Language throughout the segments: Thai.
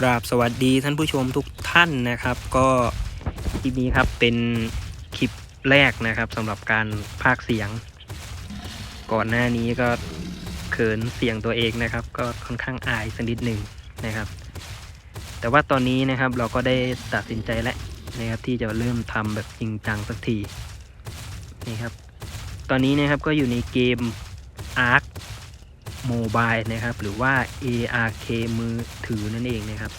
กราบสวัสดีท่านผู้ชมทุกท่านนะครับ ก็คลิปนี้ครับเป็นคลิปแรกนะครับสำหรับการพากย์เสียง ก่อนหน้านี้ก็เขินเสียงตัวเองนะครับ ก็ค่อนข้างอายสักนิดหนึ่งนะครับ แต่ว่าตอนนี้นะครับเราก็ได้ตัดสินใจแล้วนะครับที่จะเริ่มทำแบบจริงจังสักทีนี่ครับ ตอนนี้นะครับก็อยู่ในเกม Ark Mobile นะครับ หรือว่า ARK มือถือนั่นเองนะครับ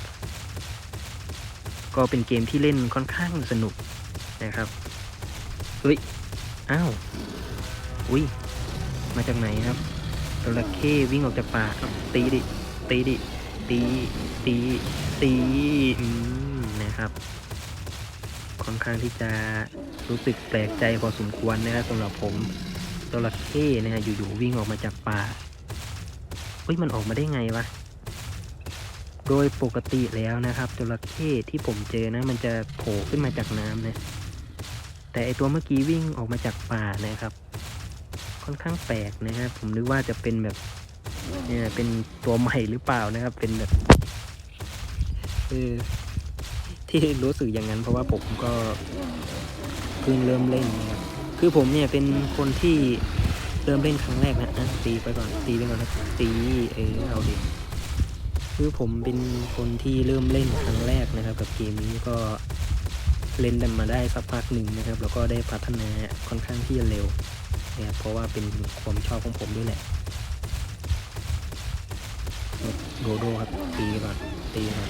ก็เป็นเกมที่เล่นค่อนข้างสนุกนะครับ เฮ้ย อ้าว อุ้ย มาจากไหนครับจระเข้วิ่งออกจากป่าเอาตีดิ ตีดิ ตี ตี ตีอืมนะครับ ค่อนข้างที่จะรู้สึกแปลกใจพอสมควรนะครับสำหรับผมจระเข้นะฮะอยู่ๆวิ่งออกมาจากป่า เฮ้ยมันออกมาได้ไงวะ โดยปกติแล้วนะครับจระเข้ที่ผมเจอนะ มันจะโผล่ขึ้นมาจากน้ำนะแต่ไอตัวเมื่อกี้วิ่งออกมาจากป่านะครับ ค่อนข้างแปลกนะครับ ผมนึกว่าจะเป็นแบบเนี่ยเป็นตัวใหม่หรือเปล่านะครับ เป็นแบบเออที่รู้สึกอย่างนั้น เพราะว่าผมก็เพิ่งเริ่มเล่นนะครับคือผมเนี่ยเป็นคนที่ เริ่มเล่นครั้งแรกนะอะตีไปก่อนตีไปก่อนนะตีเออเอาดิคือผมเป็นคนที่เริ่มเล่นครั้งแรกนะครับ กับเกมนี้ก็เล่นกันมาได้สักพักหนึ่งนะครับ แล้วก็ได้พัฒนาค่อนข้างที่จะเร็วนะครับเพราะว่าเป็นความชอบของผมด้วยแหละโดโดครับตีก่อนตีก่อน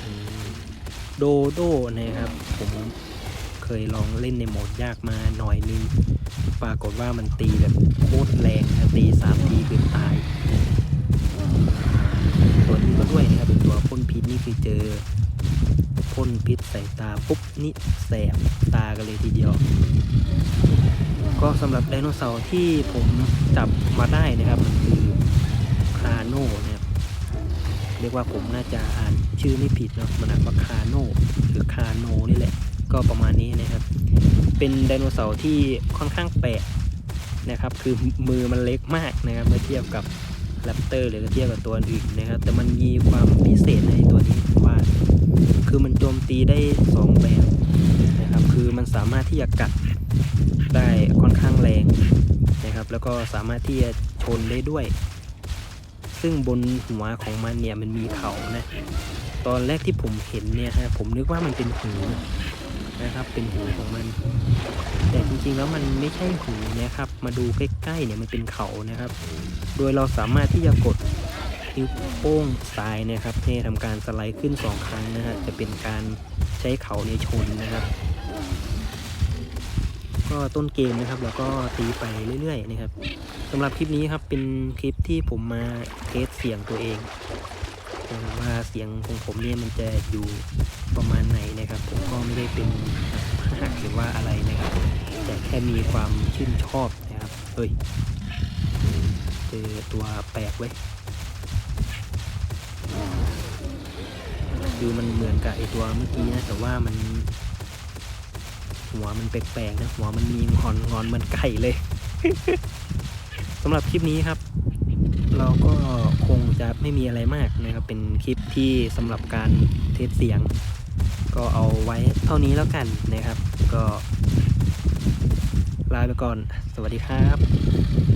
โดโดนะครับผม เคยลองเล่นในโหมดยากมาหน่อยนึง ปรากฏว่ามันตีแบบโคตรแรงนะตีสามทีคือตาย ตัวนี้ก็ด้วยนะครับเป็นตัวพ่นพิษนี่คือเจอพ่นพิษใส่ตาปุ๊บนี่แสบตากันเลยทีเดียว ก็สำหรับไดโนเสาร์ที่ผมจับมาได้นะครับมันคือคาโน่นะครับเรียกว่าผมน่าจะอ่านชื่อไม่ผิดเนาะมันอ่านว่าคาโน่หรือคาโนนี่แหละ ก็ประมาณนี้นะครับ เป็นไดโนเสาร์ที่ค่อนข้างแปลกนะครับ คือมือมันเล็กมากนะครับเมื่อเทียบกับแรปเตอร์หรือเทียบกับตัวอื่นนะครับ แต่มันมีความพิเศษในตัวนี้ว่า คือมันโจมตีได้สองแบบนะครับ คือมันสามารถที่จะกัดได้ค่อนข้างแรงนะครับ แล้วก็สามารถที่จะชนได้ด้วย ซึ่งบนหัวของมันเนี่ยมันมีเขานะ ตอนแรกที่ผมเห็นเนี่ยฮะผมนึกว่ามันเป็นหู นะครับ เป็นหูของมัน แต่จริงๆแล้วมันไม่ใช่หูนะครับ มาดูใกล้ๆเนี่ยมันเป็นเขานะครับ โดยเราสามารถที่จะกดนิ้วโป้งซ้ายนะครับให้ทำการสไลด์ขึ้นสองครั้งนะฮะจะเป็นการใช้เขาในชนนะครับ ก็ต้นเกมนะครับ แล้วก็ตีไปเรื่อยๆนะครับสำหรับคลิปนี้ครับเป็นคลิปที่ผมมาเทสเสียงตัวเองนะครับว่าเสียงของผมเนี่ยมันจะอยู่ ประมาณไหนนะครับ ผมก็ไม่ได้เป็นหักหรือว่าอะไรนะครับ แต่แค่มีความชื่นชอบนะครับเฮ้ยเจอตัวแปลกไว้ยคือมันเหมือนกับไอตัวเมื่อกี้นะแต่ว่ามัน หัวมันแปลกๆนะหัวมันมีงอนงอนเหมือนไก่เลยสำหรับคลิปนี้ครับ เราก็คงจะไม่มีอะไรมากนะครับ เป็นคลิปที่สำหรับการเทสเสียง ก็เอาไว้เท่านี้แล้วกันนะครับ ก็ลาไปก่อน สวัสดีครับ